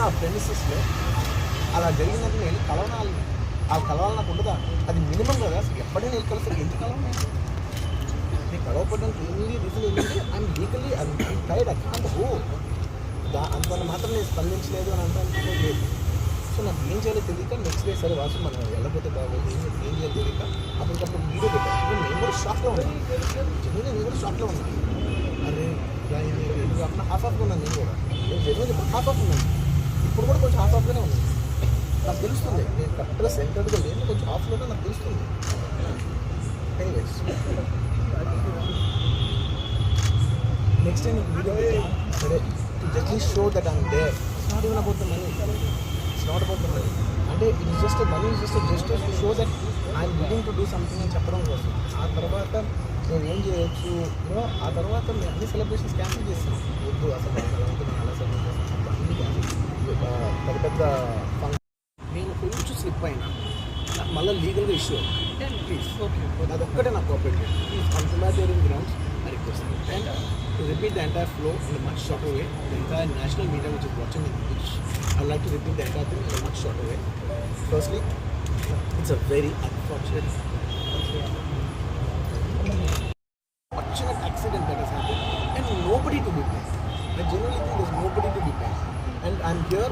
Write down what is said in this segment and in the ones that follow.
ఉన్న ప్రెమిసెస్లో అలా జరిగినట్టు నేను వెళ్ళి కలవనాలి. ఆ కలవాలి నాకు ఉండదా? అది మినిమం కదా. అసలు ఎప్పుడైనా వెళ్ళి కలిసి ఎందుకు కలవాలి నేను కలవకపోవడానికి ఓన్లీ రీజన్ ఏంటంటే I'm legally I'm tied I can't హో దా అంత మాత్రం నేను స్పందించలేదు అని అంటే లేదు సో నాకు ఏం చేయాలో తెలియక నెక్స్ట్ డే సరే వాసు మనం వెళ్ళకపోతే బాగోదు. ఏం చేయాలో తెలియక అప్పటికప్పుడు వీడియో పెట్టాను. నేను కూడా షాక్లో ఉన్నాను. నేను కూడా షాక్లో ఉన్నాను. అరే అప్పుడు హాఫ్ ఆఫ్ ఉన్నాను నేను కూడా. నేను జనరల్గా హాఫ్ ఆఫ్ ఉన్నాను. ఇప్పుడు కూడా కొంచెం హాఫ్ ఆఫ్గానే ఉంది. నాకు తెలుస్తుంది. నేను కరెక్ట్గా సెంటర్గా లేదు కొంచెం ఆఫ్లోనే నాకు తెలుస్తుంది. ఎనీవేస్ నెక్స్ట్ టైం వీడియో సరే just show that I'm there it's not even about the money it's not about the money అంటే it just money just just to show that I'm willing to do something అని చెప్పడం కోసం. ఆ తర్వాత నేను ఏం చేయొచ్చు? ఆ తర్వాత మేము అన్ని సెలబ్రేషన్స్ క్యాన్సిల్ చేస్తాను. వద్దు అసలు cancel. పెద్ద పెద్ద ఫంక్షన్ నేను కొంచెం స్లిప్ అయినా నాకు మళ్ళీ లీగల్గా ఇష్యూ ప్లీజ్ ఓకే అది ఒక్కటే నాకు cooperate please on humanitarian grounds I request and to repeat the entire flow in much shorter way the entire national media which is watching in which I like to repeat the entire thing in much shorter way firstly it's a very unfortunate fortunate accident that has happened and nobody to be blamed. I genuinely think there's nobody to be blamed. And I'm here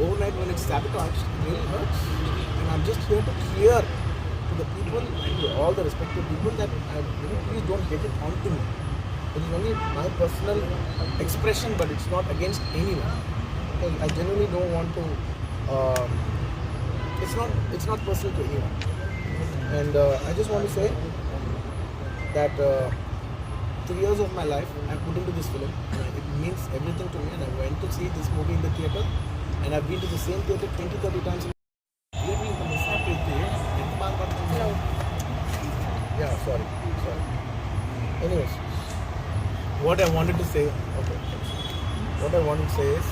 overnight when it's sabotaged, it really hurts. And I'm just here to clear to the people and to all the respective people that I, know, please don't get it onto me. It is only my personal expression, but it's not against anyone. Because I genuinely don't want to. Um, it's not. It's not personal to anyone. And uh, I just want to say that uh, three years of my life I put into this film. It means everything to me. And I went to see this movie in the theater. And I've been to the same theater 20, 30 times. Really, ఇంత miss అయిపోతే ఎంత బాధపడుతుందో. Yeah, sorry. Sorry. Anyways, what I wanted to say, okay. What I wanted to say is,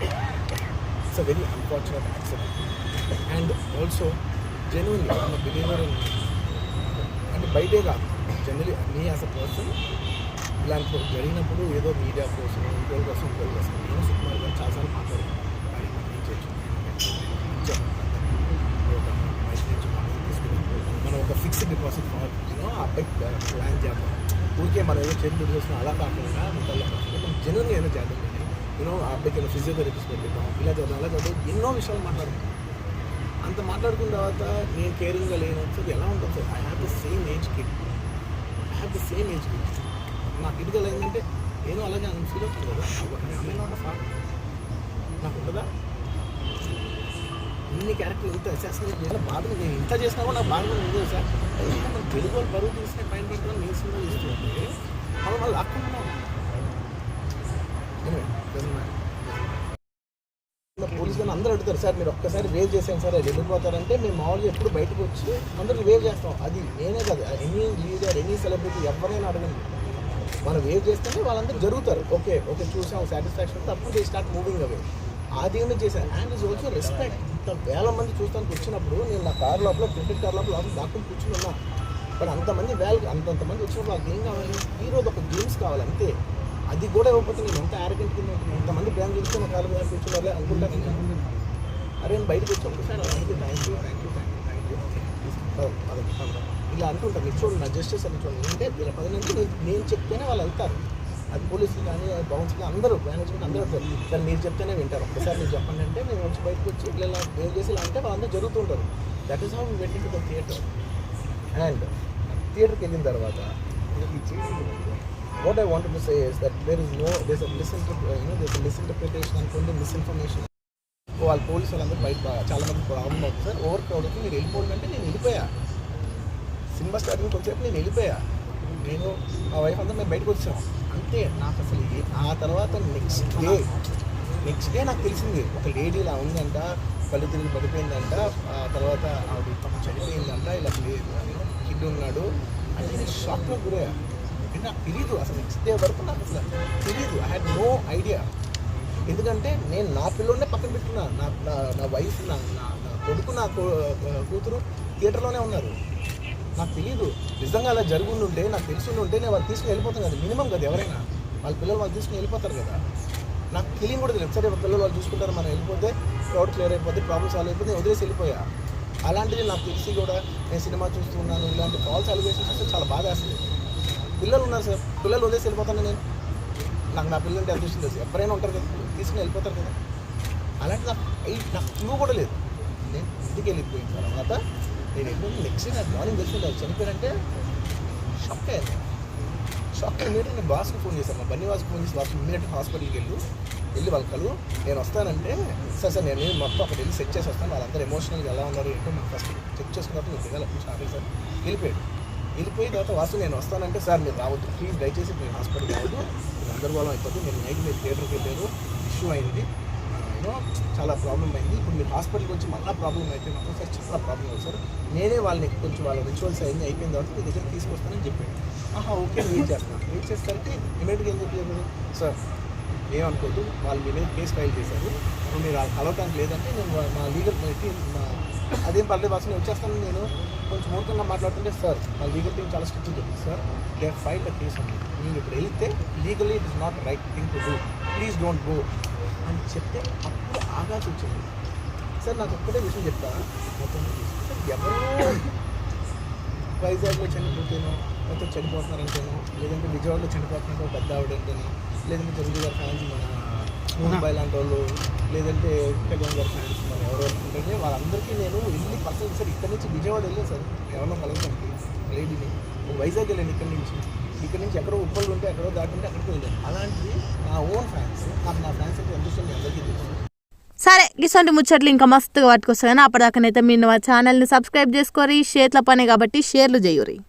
it's a very unfortunate accident. And also, genuinely, I'm a believer in అంటే బయటే కాదు generally మీ as a person ఇలాంటి ఒక జరిగినప్పుడు ఏదో media కోసం ఇంకోటి కోసం ఇంకోటి కోసం నేను ఊరికే మనం చేసిన అలా కాకుండా జనరల్గా ఏదో చేద్దాం యూనో ఆ అబ్బాయికి ఏమైనా ఫిజియోథెరపిస్ట్ పెట్టిద్దాం ఇలా చేద్దాం అలా చేద్దాం ఎన్నో విషయాలు మాట్లాడుతాం అంత మాట్లాడుకున్న తర్వాత నేను కేరింగ్గా లేను. సో ఎలా ఉంటుంది sir? I have the same age kid I have the same age kid నాకు ఇటుకలు ఏంటంటే నేను అలాగే అని ఫీల్ అవుతుంది కదా. అమ్మాయిలో ఉన్న ఫాట్ నాకు ఉంటుందా ఇన్ని క్యారెక్టర్ ఇంత అసాసినేట్ చేసిన బాధ నేను ఇంత చేసినా కూడా నాకు బాధగా ఉంది సార్. తెలుగు వాళ్ళు బరువు తీసుకునే పైన పెట్టడం నేను సినిమా చేస్తుంటే పోలీసులను పోలీస్ గారు అందరూ అడుగుతారు సార్ మీరు ఒక్కసారి వేవ్ చేసాను సార్ అది వెళ్ళిపోతారంటే మేము మామూలుగా ఎప్పుడు బయటకు వచ్చి అందరికి వేవ్ చేస్తాం అది నేనే కాదు ఎనీ లీడర్ ఎనీ సెలబ్రిటీ ఎవరైనా అడగండి మనం వేవ్ చేస్తేనే వాళ్ళందరూ జరుగుతారు ఓకే ఓకే చూసాం సాటిస్ఫాక్షన్ అప్పుడు దే స్టార్ట్ మూవింగ్ అవే అది ఏమి చేశాను అండ్ ఇస్ ఆల్సో రెస్పెక్ట్ ఇంత వేల మంది చూస్తానికి వచ్చినప్పుడు నేను నా కార్ లోపల క్రికెట్ కార్ లోపల దాకా దాక్కుని కూర్చుని ఉన్నా. బట్ అంతమంది వేల అంతంతమంది వచ్చినప్పుడు నాకు ఏం కావాలి? ఈరోజు ఒక గేమ్స్ కావాలి అంతే. అది కూడా ఇవ్వకపోతే నేను ఎంత ఆరోగ్యం కింద ఇంతమంది బ్యాన్ బ్యాంక్ చూస్తే నా కాలు మీద కూర్చున్నారే అనుకుంటాను నేను. అరే నేను బయటకు వచ్చి ఒకసారి thank you thank you thank you thank you thank you ఇలా అంటుంటాను మీరు చూడండి నా జస్టిస్ అని చూడండి. అంటే వీళ్ళ పది నుంచి నేను నేను చెప్తేనే వాళ్ళు వెళ్తారు. అది పోలీసులు కానీ బౌన్స్ కానీ అందరూ మేనేజ్మెంట్ అందరూ సార్ మీరు చెప్తేనే వింటారు. ఒక్కసారి మీరు చెప్పండి అంటే నేను వచ్చి బయటకు వచ్చి ఇట్లా ఇలా బిహేవ్ చేసి ఇలా అంటే వాళ్ళందరూ జరుగుతుంటారు that is how we went to the theatre and థియేటర్కి వెళ్ళిన తర్వాత what I want to say is that there is no these మిస్ఇన్ does misinterpretation అనుకోండి మిస్ఇన్ఫర్మేషన్ వాళ్ళ పోలీసు వాళ్ళందరూ బయట చాలా మంది ప్రాబ్లం అవుతుంది సార్. ఓవర్ క్రౌడ్ మీరు వెళ్ళిపోవడం అంటే నేను వెళ్ళిపోయా. సినిమా స్టార్టింగ్ వచ్చేప్పుడు నేను వెళ్ళిపోయా. నేను మా వైఫ్ అంతా మేము బయటకు వచ్చాం. అంతే నాకు అసలు ఆ తర్వాత నెక్స్ట్ డే నెక్స్ట్ డే నాకు తెలిసింది. ఒక లేడీ ఇలా ఉందంట కళ్ళు తిరిగి పడిపోయిందంట ఆ తర్వాత ఆవిడ పాపం చనిపోయిందంట ఇలా లేదు అని. కిడ్ ఉన్నాడు. అంటే నేను షాక్లో గురయ్యా. అంటే నాకు తెలియదు అసలు నెక్స్ట్ డే వరకు నాకు అసలు తెలియదు ఐ హ్యాడ్ నో ఐడియా ఎందుకంటే నేను నా పిల్లోనే పక్కన పెట్టుకున్నా. నా నా నా వైఫ్ నా నా నా కొడుకు నా కూతురు థియేటర్లోనే ఉన్నారు. నాకు తెలియదు నిజంగా అలా జరుగుండి ఉంటే నాకు తెలిసి ఉంటే నేను వాళ్ళు తీసుకుని వెళ్ళిపోతాను కదా. మినిమం కదా ఎవరైనా. వాళ్ళ పిల్లలు వాళ్ళు తీసుకుని వెళ్ళిపోతారు కదా. నాకు తెలియని కూడా తెలియదు. సరే పిల్లలు వాళ్ళు చూసుకుంటారు మనం వెళ్ళిపోతే క్రౌడ్ క్లియర్ అయిపోతే ప్రాబ్లమ్ సాల్వ్ అయిపోతే నేను వదిలేసి వెళ్ళిపోయా. అలాంటిది నాకు తెలిసి కూడా నేను సినిమా చూస్తున్నాను ఇలాంటి ఫాల్స్ అలిగేషన్స్ వస్తే చాలా బాగా వేస్తుంది. పిల్లలు ఉన్నారు సార్ పిల్లలు వదిలేసి వెళ్ళిపోతాను నేను. నాకు నా పిల్లలంటే ఎంత ఇష్టం తెలుసు ఎవరైనా ఉంటారు కదా తీసుకుని వెళ్ళిపోతారు కదా. అలాంటి నాకు నాకు క్లూ కూడా లేదు. నేను ఇంటికి వెళ్ళిపోయిన తర్వాత నేను ఎప్పుడు నెక్స్ట్ నాకు మార్నింగ్ తెలిసి వాళ్ళు చనిపోయారంటే షాక్ అయ్యాను. షాక్ ఇమీడియట్ నేను బాస్కి ఫోన్ చేశాను. మా బన్నీ వాస్కి ఫోన్ చేసి బాస్ ఇమీడియట్ హాస్పిటల్కి వెళ్ళు. వెళ్ళి వాళ్ళ కలు నేను వస్తానంటే సార్ సార్ నేను మొత్తం అక్కడ వెళ్ళి సెట్ చేసి వస్తాను. వాళ్ళందరూ ఎమోషనల్గా ఎలా ఉన్నారు ఏంటో నాకు ఫస్ట్ చెక్ చేసుకున్న తర్వాత దిగాలి. అప్పుడు ఆఫీస్ సార్ వెళ్ళిపోయాడు. వెళ్ళిపోయిన తర్వాత వాసు నేను వస్తానంటే సార్ మీరు రావద్దు. ప్లీజ్ దయచేసి మీరు హాస్పిటల్కి రావద్దు. గందరగోళం అయిపోతుంది మీరు నైట్ మీరు థియేటర్కి వెళ్ళారు. ఇష్యూ అయింది. చాలా ప్రాబ్లం అయింది. ఇప్పుడు మీరు హాస్పిటల్కి వచ్చి మళ్ళీ ప్రాబ్లం అయితే మాత్రం సార్ చాలా ప్రాబ్లం అవుతుంది సార్. నేనే వాళ్ళని కొంచెం వాళ్ళ రిచువల్స్ అయింది అయిపోయిన తర్వాత మీ దగ్గర తీసుకొస్తానని చెప్పాడు. ఆహా ఓకే వెయిట్ చేస్తాను. వెయిట్ చేస్తారంటే ఇమీడియట్గా ఏం చెప్పలేదు? సార్ ఏమనుకోదు వాళ్ళు మీ మీద కేసు ఫైల్ చేశారు. మీరు కలవటానికి లేదంటే నేను మా లీగల్ టీమ్ అదేం పర్లేదు బాస్ నేను వచ్చేస్తాను నేను కొంచెం మూర్ఖంగా మాట్లాడుతుంటే సార్ మా లీగల్ టీం చాలా స్ట్రిక్ట్ చెప్పింది sir they file the case అండి నేను ఇప్పుడు వెళ్తే legally it is not right thing to do please don't go అని చెప్తే అప్పుడు ఆగాల్సి వచ్చింది. సార్ నాకు ఒక్కటే విషయం చెప్తా మొత్తం ఎవరో? వైజాగ్లో చనిపోతేనో మొత్తం చనిపోతున్నారంటేనో లేదంటే విజయవాడలో చనిపోతున్నారో ఒక పెద్ద ఆవిడ అంటేనో లేదంటే తెలుగు గారి ఫ్యాన్స్ మన ముంబై లాంటి వాళ్ళు లేదంటే కళ్యాణ్ గారి ఫ్యాన్స్ మన ఎవరో ఉంటే వాళ్ళందరికీ నేను వెళ్ళి పక్కన సార్ ఇక్కడ నుంచి విజయవాడ వెళ్ళాను సార్ ఎవరో కలగడానికి లేడీని. వైజాగ్ వెళ్ళాను ఇక్కడ నుంచి. ఇక్కడ నుంచి ఎక్కడో ఉప్పలు ఉంటే ఎక్కడో దాటుంటే అక్కడికి వెళ్ళాను. అలాంటిది నా ఓన్ ఫ్యాన్స్ నాకు నా ఫ్యాన్స్ అంటే ఎంత ఇష్టం అందరికీ తెలుసు. సరే ఇసొంటి ముచ్చట్లు ఇంకా మస్తుగా పట్టుకొస్తాయి కానీ అప్పటిదాకానైతే మీరు మా ఛానల్ని సబ్స్క్రైబ్ చేసుకోరి షేర్ల పనే కాబట్టి షేర్లు చేయురి.